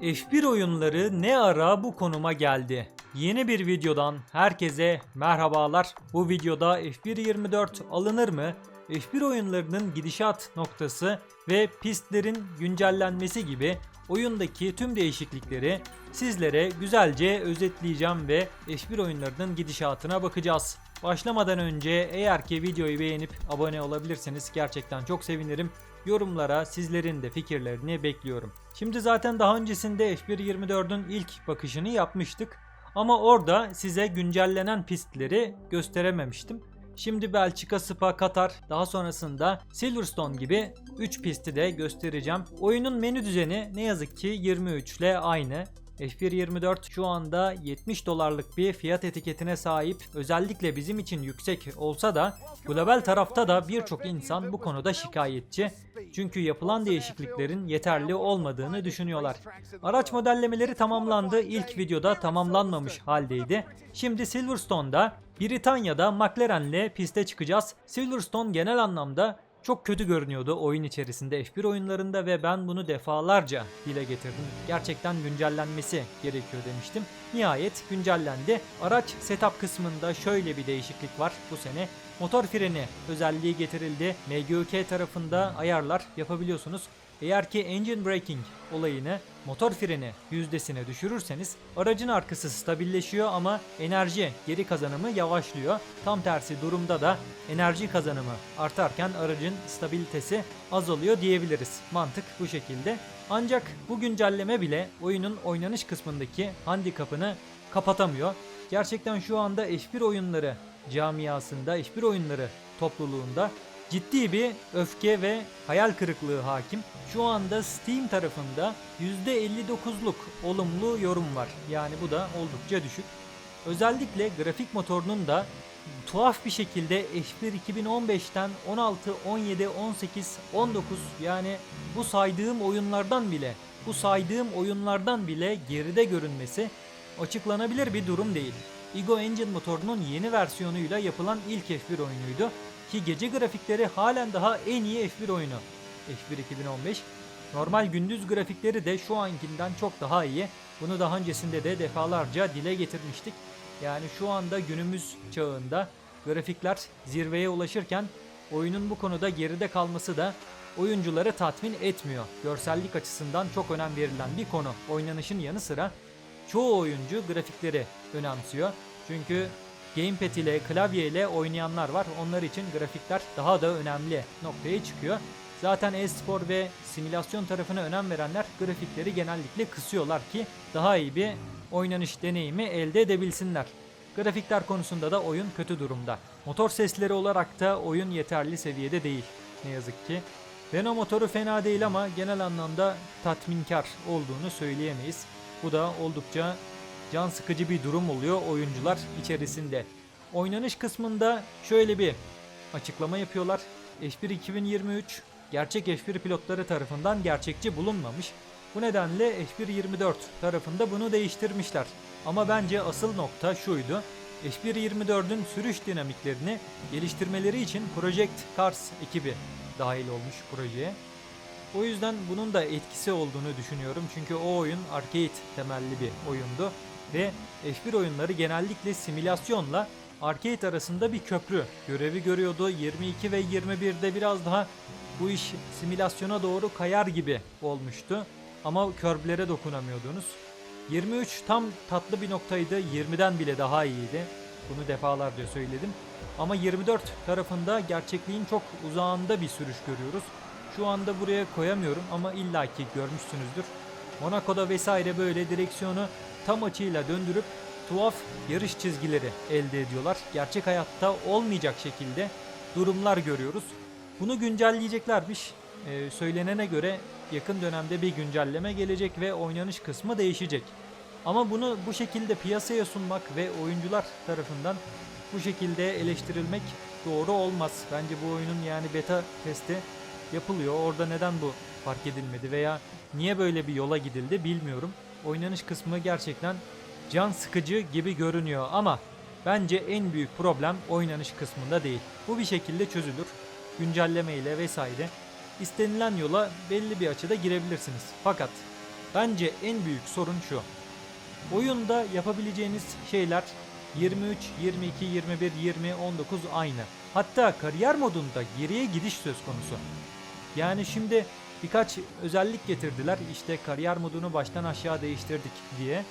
F1 oyunları ne ara bu konuma geldi? Yeni bir videodan herkese merhabalar. Bu videoda F1 24 alınır mı? F1 oyunlarının gidişat noktası ve pistlerin güncellenmesi gibi oyundaki tüm değişiklikleri sizlere güzelce özetleyeceğim ve F1 oyunlarının gidişatına bakacağız. Başlamadan önce eğer ki videoyu beğenip abone olabilirseniz gerçekten çok sevinirim. Yorumlara sizlerin de fikirlerini bekliyorum. Şimdi zaten daha öncesinde F1 24'ün ilk bakışını yapmıştık. Ama orada size güncellenen pistleri gösterememiştim. Şimdi Belçika, Spa, Katar, daha sonrasında Silverstone gibi 3 pisti de göstereceğim. Oyunun menü düzeni ne yazık ki 23 ile aynı. F1 24 şu anda 70 dolarlık bir fiyat etiketine sahip. Özellikle bizim için yüksek olsa da global tarafta da birçok insan bu konuda şikayetçi. Çünkü yapılan değişikliklerin yeterli olmadığını düşünüyorlar. Araç modellemeleri tamamlandı. İlk videoda tamamlanmamış haldeydi. Şimdi Silverstone'da Britanya'da McLaren'le piste çıkacağız. Silverstone genel anlamda çok kötü görünüyordu oyun içerisinde F1 oyunlarında ve ben bunu defalarca dile getirdim. Gerçekten güncellenmesi gerekiyor demiştim. Nihayet güncellendi. Araç setup kısmında şöyle bir değişiklik var bu sene. Motor freni özelliği getirildi. MGUK tarafında ayarlar yapabiliyorsunuz. Eğer ki engine braking olayını motor freni yüzdesine düşürürseniz aracın arkası stabilleşiyor ama enerji geri kazanımı yavaşlıyor. Tam tersi durumda da enerji kazanımı artarken aracın stabilitesi azalıyor diyebiliriz. Mantık bu şekilde. Ancak bu güncelleme bile oyunun oynanış kısmındaki handikapını kapatamıyor. Gerçekten şu anda F1 oyunları camiasında, F1 oyunları topluluğunda ciddi bir öfke ve hayal kırıklığı hakim. Şu anda Steam tarafında %59'luk olumlu yorum var. Yani bu da oldukça düşük. Özellikle grafik motorunun da tuhaf bir şekilde F1 2015'ten 16, 17, 18, 19 yani bu saydığım oyunlardan bile bu saydığım oyunlardan bile geride görünmesi açıklanabilir bir durum değil. Ego Engine motorunun yeni versiyonuyla yapılan ilk F1 oyunuydu ki gece grafikleri halen daha en iyi F1 oyunu. F1 2015. Normal gündüz grafikleri de şu ankinden çok daha iyi. Bunu daha öncesinde de defalarca dile getirmiştik. Yani şu anda günümüz çağında grafikler zirveye ulaşırken oyunun bu konuda geride kalması da oyuncuları tatmin etmiyor. Görsellik açısından çok önem verilen bir konu. Oynanışın yanı sıra çoğu oyuncu grafikleri önemsiyor. Çünkü gamepad ile klavye ile oynayanlar var. Onlar için grafikler daha da önemli noktaya çıkıyor. Zaten e-spor ve simülasyon tarafına önem verenler grafikleri genellikle kısıyorlar ki daha iyi bir oynanış deneyimi elde edebilsinler. Grafikler konusunda da oyun kötü durumda. Motor sesleri olarak da oyun yeterli seviyede değil ne yazık ki. Renault motoru fena değil ama genel anlamda tatminkar olduğunu söyleyemeyiz. Bu da oldukça can sıkıcı bir durum oluyor oyuncular içerisinde. Oynanış kısmında şöyle bir açıklama yapıyorlar. F1 2023 gerçek F1 pilotları tarafından gerçekçi bulunmamış. Bu nedenle F1 24 tarafında bunu değiştirmişler. Ama bence asıl nokta şuydu. F1 24'ün sürüş dinamiklerini geliştirmeleri için Project Cars ekibi dahil olmuş projeye. O yüzden bunun da etkisi olduğunu düşünüyorum. Çünkü o oyun arcade temelli bir oyundu ve F1 oyunları genellikle simülasyonla arcade arasında bir köprü görevi görüyordu. 22 ve 21'de biraz daha bu iş simülasyona doğru kayar gibi olmuştu. Ama körblere dokunamıyordunuz. 23 tam tatlı bir noktaydı. 20'den bile daha iyiydi. Bunu defalarca söyledim. Ama 24 tarafında gerçekliğin çok uzağında bir sürüş görüyoruz. Şu anda buraya koyamıyorum ama illaki görmüşsünüzdür. Monaco'da vesaire böyle direksiyonu tam açıyla döndürüp tuhaf yarış çizgileri elde ediyorlar. Gerçek hayatta olmayacak şekilde durumlar görüyoruz. Bunu güncelleyeceklermiş. Ee, söylenene göre yakın dönemde bir güncelleme gelecek ve oynanış kısmı değişecek. Ama bunu bu şekilde piyasaya sunmak ve oyuncular tarafından bu şekilde eleştirilmek doğru olmaz. Bence bu oyunun yani beta testi yapılıyor. Orada neden bu fark edilmedi veya niye böyle bir yola gidildi bilmiyorum. Oynanış kısmı gerçekten can sıkıcı gibi görünüyor ama bence en büyük problem oynanış kısmında değil. Bu bir şekilde çözülür. Güncelleme ile vesaire istenilen yola belli bir açıda girebilirsiniz. Fakat Bence en büyük sorun şu. Oyunda yapabileceğiniz şeyler 23, 22, 21, 20, 19 aynı. Hatta kariyer modunda geriye gidiş söz konusu. Yani şimdi birkaç özellik getirdiler. İşte kariyer modunu baştan aşağı değiştirdik diye.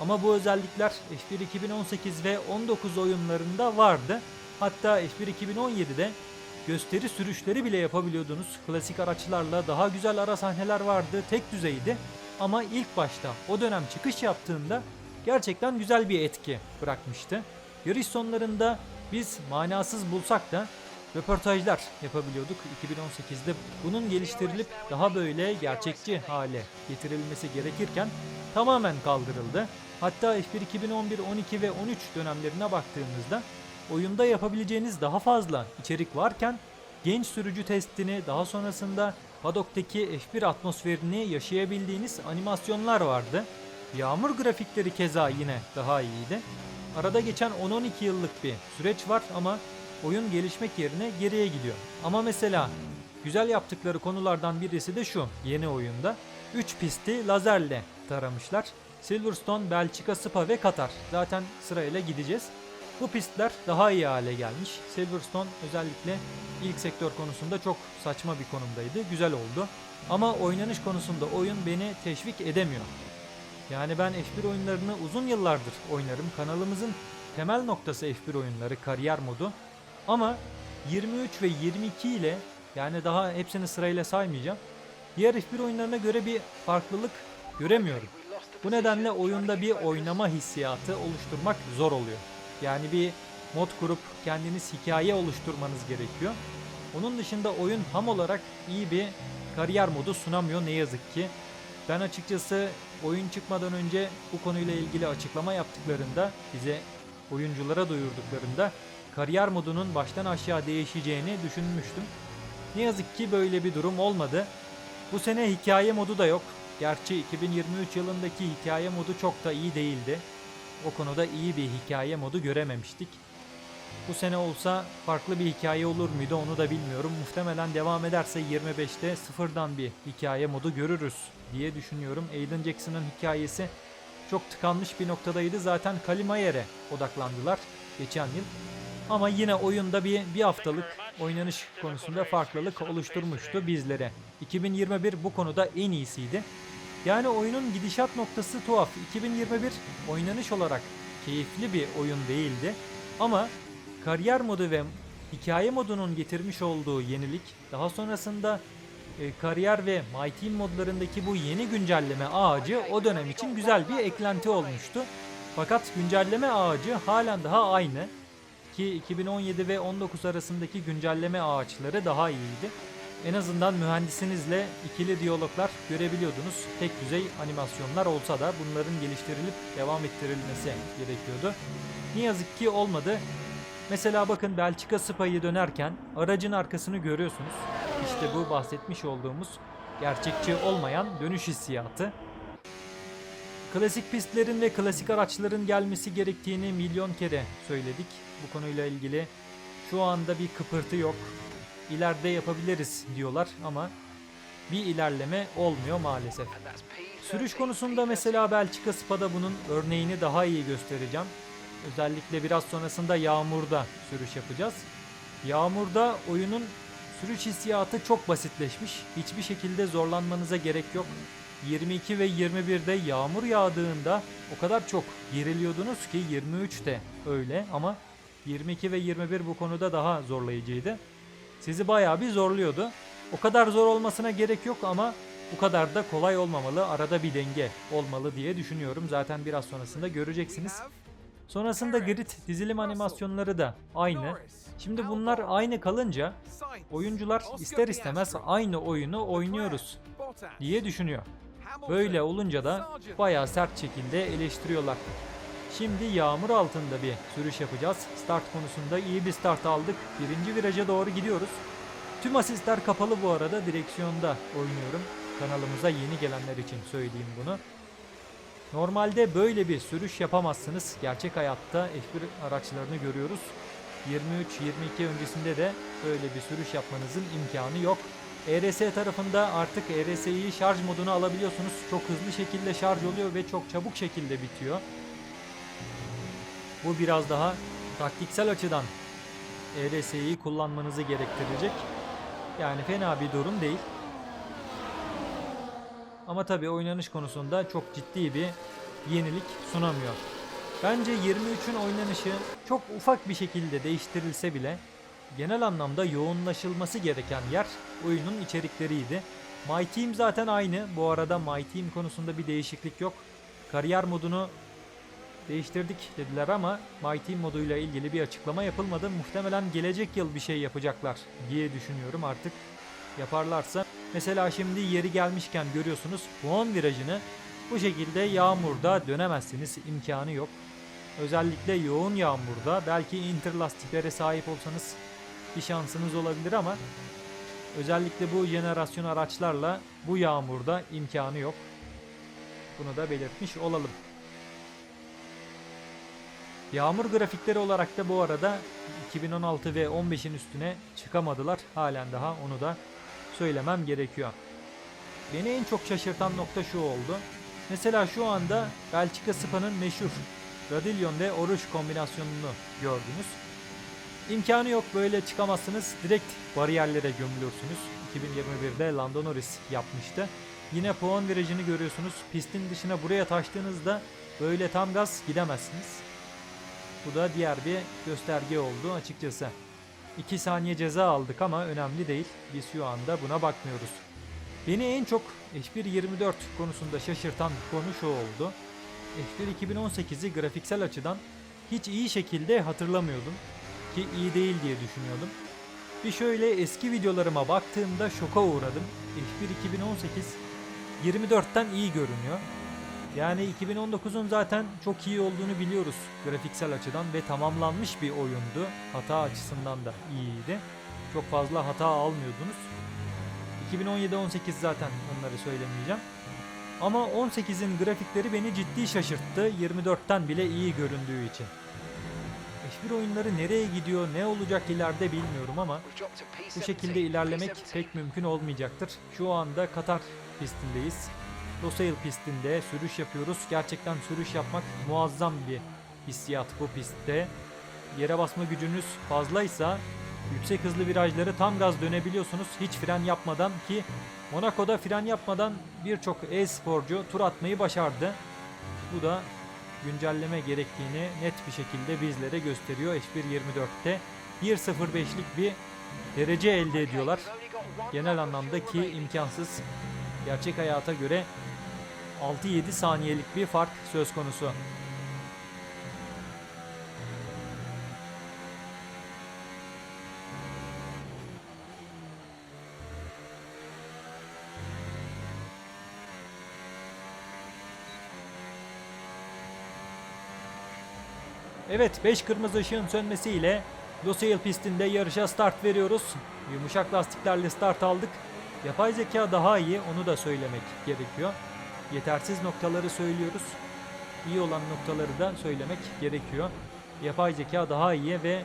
Ama bu özellikler F1 2018 ve 19 oyunlarında vardı. Hatta F1 2017'de gösteri sürüşleri bile yapabiliyordunuz. Klasik araçlarla daha güzel ara sahneler vardı. Tek düzeydi. Ama ilk başta o dönem çıkış yaptığında gerçekten güzel bir etki bırakmıştı. Yarış sonlarında biz manasız bulsak da röportajlar yapabiliyorduk 2018'de. Bunun geliştirilip daha böyle gerçekçi hale getirilmesi gerekirken tamamen kaldırıldı. Hatta F1 2011, 12 ve 13 dönemlerine baktığımızda oyunda yapabileceğiniz daha fazla içerik varken genç sürücü testini daha sonrasında padoktaki F1 atmosferini yaşayabildiğiniz animasyonlar vardı. Yağmur grafikleri keza yine daha iyiydi. Arada geçen 10-12 yıllık bir süreç var ama oyun gelişmek yerine geriye gidiyor. Ama mesela güzel yaptıkları konulardan birisi de şu yeni oyunda. 3 pisti lazerle taramışlar. Silverstone, Belçika, Spa ve Katar. Zaten sırayla gideceğiz. Bu pistler daha iyi hale gelmiş. Silverstone özellikle ilk sektör konusunda çok saçma bir konumdaydı. Güzel oldu. Ama oynanış konusunda oyun beni teşvik edemiyor. Yani ben F1 oyunlarını uzun yıllardır oynarım. Kanalımızın temel noktası F1 oyunları, kariyer modu. Ama 23 ve 22 ile yani daha hepsini sırayla saymayacağım. Diğer F1 oyunlarına göre bir farklılık göremiyorum. Bu nedenle oyunda bir oynama hissiyatı oluşturmak zor oluyor. Yani bir mod kurup kendiniz hikaye oluşturmanız gerekiyor. Onun dışında oyun ham olarak iyi bir kariyer modu sunamıyor ne yazık ki. Ben açıkçası oyun çıkmadan önce bu konuyla ilgili açıklama yaptıklarında bize oyunculara duyurduklarında kariyer modunun baştan aşağı değişeceğini düşünmüştüm. Ne yazık ki böyle bir durum olmadı. Bu sene hikaye modu da yok. Gerçi 2023 yılındaki hikaye modu çok da iyi değildi. O konuda iyi bir hikaye modu görememiştik. Bu sene olsa farklı bir hikaye olur muydu onu da bilmiyorum. Muhtemelen devam ederse 25'te sıfırdan bir hikaye modu görürüz diye düşünüyorum. Aiden Jackson'ın hikayesi çok tıkanmış bir noktadaydı. Zaten Kalimayer'e odaklandılar geçen yıl. Ama yine oyunda bir, bir haftalık oynanış konusunda farklılık oluşturmuştu bizlere. 2021 bu konuda en iyisiydi. Yani oyunun gidişat noktası tuhaf. 2021 oynanış olarak keyifli bir oyun değildi. Ama kariyer modu ve hikaye modunun getirmiş olduğu yenilik daha sonrasında e, kariyer ve My Team modlarındaki bu yeni güncelleme ağacı o dönem için güzel bir eklenti olmuştu. Fakat güncelleme ağacı halen daha aynı ki 2017 ve 19 arasındaki güncelleme ağaçları daha iyiydi. En azından mühendisinizle ikili diyaloglar görebiliyordunuz. Tek düzey animasyonlar olsa da bunların geliştirilip devam ettirilmesi gerekiyordu. Ne yazık ki olmadı. Mesela bakın Belçika Spa'yı dönerken aracın arkasını görüyorsunuz. İşte bu bahsetmiş olduğumuz gerçekçi olmayan dönüş hissiyatı. Klasik pistlerin ve klasik araçların gelmesi gerektiğini milyon kere söyledik. Bu konuyla ilgili şu anda bir kıpırtı yok. İleride yapabiliriz diyorlar ama bir ilerleme olmuyor maalesef. Sürüş konusunda mesela Belçika Spa'da bunun örneğini daha iyi göstereceğim. Özellikle biraz sonrasında yağmurda sürüş yapacağız. Yağmurda oyunun sürüş hissiyatı çok basitleşmiş. Hiçbir şekilde zorlanmanıza gerek yok. 22 ve 21'de yağmur yağdığında o kadar çok geriliyordunuz ki 23 de öyle ama 22 ve 21 bu konuda daha zorlayıcıydı. Sizi bayağı bir zorluyordu. O kadar zor olmasına gerek yok ama bu kadar da kolay olmamalı. Arada bir denge olmalı diye düşünüyorum. Zaten biraz sonrasında göreceksiniz. Sonrasında grid dizilim animasyonları da aynı. Şimdi bunlar aynı kalınca oyuncular ister istemez aynı oyunu oynuyoruz diye düşünüyor. Böyle olunca da bayağı sert şekilde eleştiriyorlar. Şimdi yağmur altında bir sürüş yapacağız. Start konusunda iyi bir start aldık. Birinci viraja doğru gidiyoruz. Tüm asistler kapalı bu arada. Direksiyonda oynuyorum. Kanalımıza yeni gelenler için söyleyeyim bunu. Normalde böyle bir sürüş yapamazsınız. Gerçek hayatta F1 araçlarını görüyoruz. 23-22 öncesinde de böyle bir sürüş yapmanızın imkanı yok. ERS tarafında artık ERS'yi şarj moduna alabiliyorsunuz. Çok hızlı şekilde şarj oluyor ve çok çabuk şekilde bitiyor. Bu biraz daha taktiksel açıdan ERS'yi kullanmanızı gerektirecek. Yani fena bir durum değil. Ama tabii oynanış konusunda çok ciddi bir yenilik sunamıyor. Bence 23'ün oynanışı çok ufak bir şekilde değiştirilse bile genel anlamda yoğunlaşılması gereken yer oyunun içerikleriydi. My Team zaten aynı. Bu arada My Team konusunda bir değişiklik yok. Kariyer modunu değiştirdik dediler ama My Team moduyla ilgili bir açıklama yapılmadı. Muhtemelen gelecek yıl bir şey yapacaklar diye düşünüyorum artık. Yaparlarsa mesela şimdi yeri gelmişken görüyorsunuz puan virajını bu şekilde yağmurda dönemezsiniz imkanı yok. Özellikle yoğun yağmurda belki interlastiklere sahip olsanız bir şansınız olabilir ama özellikle bu jenerasyon araçlarla bu yağmurda imkanı yok. Bunu da belirtmiş olalım. Yağmur grafikleri olarak da bu arada 2016 ve 15'in üstüne çıkamadılar. Halen daha onu da söylemem gerekiyor. Beni en çok şaşırtan nokta şu oldu. Mesela şu anda Belçika Spa'nın meşhur Radillon ve Oruç kombinasyonunu gördünüz. İmkanı yok böyle çıkamazsınız. Direkt bariyerlere gömülürsünüz. 2021'de Lando Norris yapmıştı. Yine puan virajını görüyorsunuz. Pistin dışına buraya taştığınızda böyle tam gaz gidemezsiniz. Bu da diğer bir gösterge oldu açıkçası. 2 saniye ceza aldık ama önemli değil. Biz şu anda buna bakmıyoruz. Beni en çok F1 24 konusunda şaşırtan konu şu oldu. F1 2018'i grafiksel açıdan hiç iyi şekilde hatırlamıyordum. Ki iyi değil diye düşünüyordum. Bir şöyle eski videolarıma baktığımda şoka uğradım. F1 2018 24'ten iyi görünüyor. Yani 2019'un zaten çok iyi olduğunu biliyoruz grafiksel açıdan ve tamamlanmış bir oyundu. Hata açısından da iyiydi. Çok fazla hata almıyordunuz. 2017-18 zaten onları söylemeyeceğim. Ama 18'in grafikleri beni ciddi şaşırttı 24'ten bile iyi göründüğü için. F1 oyunları nereye gidiyor, ne olacak ileride bilmiyorum ama bu şekilde ilerlemek pek mümkün olmayacaktır. Şu anda Katar pistindeyiz. Losail pistinde sürüş yapıyoruz. Gerçekten sürüş yapmak muazzam bir hissiyat bu pistte. Yere basma gücünüz fazlaysa yüksek hızlı virajları tam gaz dönebiliyorsunuz hiç fren yapmadan ki Monaco'da fren yapmadan birçok e-sporcu tur atmayı başardı. Bu da güncelleme gerektiğini net bir şekilde bizlere gösteriyor. H1.24'te 1.05'lik bir derece elde ediyorlar. Genel anlamda ki imkansız. Gerçek hayata göre 6-7 saniyelik bir fark söz konusu. Evet 5 kırmızı ışığın sönmesiyle Losail pistinde yarışa start veriyoruz. Yumuşak lastiklerle start aldık. Yapay zeka daha iyi onu da söylemek gerekiyor. Yetersiz noktaları söylüyoruz. İyi olan noktaları da söylemek gerekiyor. Yapay zeka daha iyi ve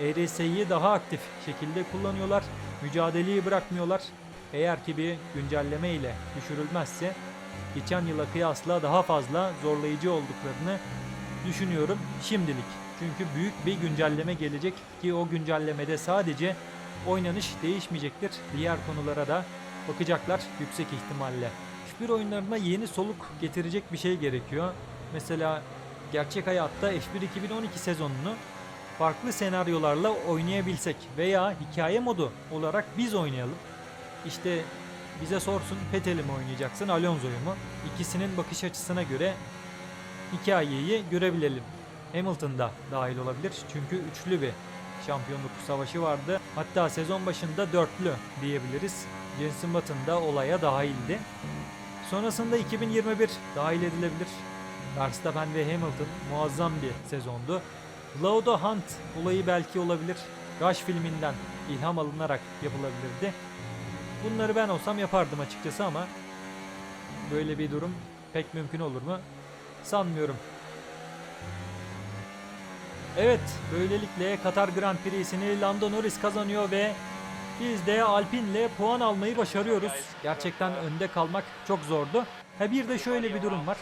ERS'yi daha aktif şekilde kullanıyorlar. Mücadeleyi bırakmıyorlar. Eğer ki bir güncelleme ile düşürülmezse geçen yıla kıyasla daha fazla zorlayıcı olduklarını düşünüyorum şimdilik. Çünkü büyük bir güncelleme gelecek ki o güncellemede sadece oynanış değişmeyecektir. Diğer konulara da bakacaklar yüksek ihtimalle. F1 oyunlarına yeni soluk getirecek bir şey gerekiyor. Mesela gerçek hayatta F1 2012 sezonunu farklı senaryolarla oynayabilsek veya hikaye modu olarak biz oynayalım. İşte bize sorsun Vettel'i mi oynayacaksın Alonso'yu mu? İkisinin bakış açısına göre hikayeyi görebilelim. Hamilton da dahil olabilir çünkü üçlü bir şampiyonluk savaşı vardı. Hatta sezon başında dörtlü diyebiliriz. Jenson Button da olaya dahildi. Sonrasında 2021 dahil edilebilir. Verstappen ve Hamilton muazzam bir sezondu. Lauda Hunt olayı belki olabilir. Rush filminden ilham alınarak yapılabilirdi. Bunları ben olsam yapardım açıkçası ama böyle bir durum pek mümkün olur mu? Sanmıyorum. Evet, böylelikle Katar Grand Prix'sini Lando Norris kazanıyor ve Biz de Alpine'le puan almayı başarıyoruz. Gerçekten önde kalmak çok zordu. Ha bir de şöyle bir durum var.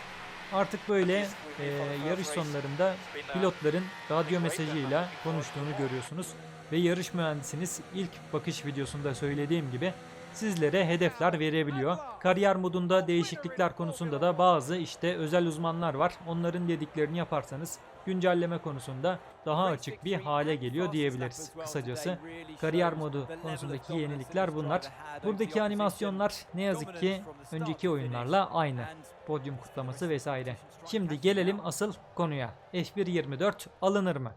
Artık böyle e, yarış sonlarında pilotların radyo mesajıyla konuştuğunu görüyorsunuz. Ve yarış mühendisiniz ilk bakış videosunda söylediğim gibi sizlere hedefler verebiliyor. Kariyer modunda değişiklikler konusunda da bazı işte özel uzmanlar var. Onların dediklerini yaparsanız güncelleme konusunda daha açık bir hale geliyor diyebiliriz. Kısacası kariyer modu konusundaki yenilikler bunlar. Buradaki animasyonlar ne yazık ki önceki oyunlarla aynı. Podyum kutlaması vesaire. Şimdi gelelim asıl konuya. F1 24 alınır mı?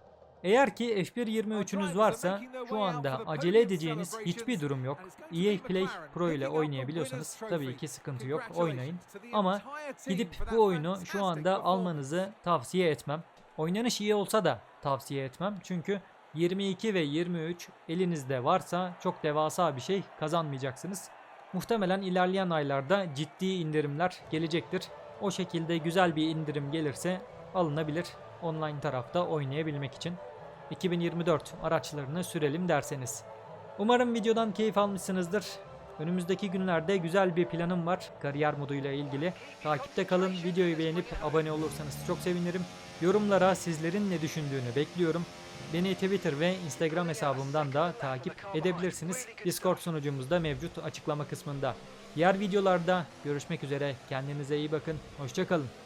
Eğer ki F1 23'ünüz varsa şu anda acele edeceğiniz hiçbir durum yok. EA Play Pro ile oynayabiliyorsanız tabii ki sıkıntı yok oynayın. Ama gidip bu oyunu şu anda almanızı tavsiye etmem. Oynanış iyi olsa da tavsiye etmem. Çünkü 22 ve 23 elinizde varsa çok devasa bir şey kazanmayacaksınız. Muhtemelen ilerleyen aylarda ciddi indirimler gelecektir. O şekilde güzel bir indirim gelirse alınabilir online tarafta oynayabilmek için. 2024 araçlarını sürelim derseniz. Umarım videodan keyif almışsınızdır. Önümüzdeki günlerde güzel bir planım var kariyer moduyla ilgili. Takipte kalın, videoyu beğenip abone olursanız çok sevinirim. Yorumlara sizlerin ne düşündüğünü bekliyorum. Beni Twitter ve Instagram hesabımdan da takip edebilirsiniz. Discord sunucumuz da mevcut açıklama kısmında. Diğer videolarda görüşmek üzere. Kendinize iyi bakın. Hoşçakalın.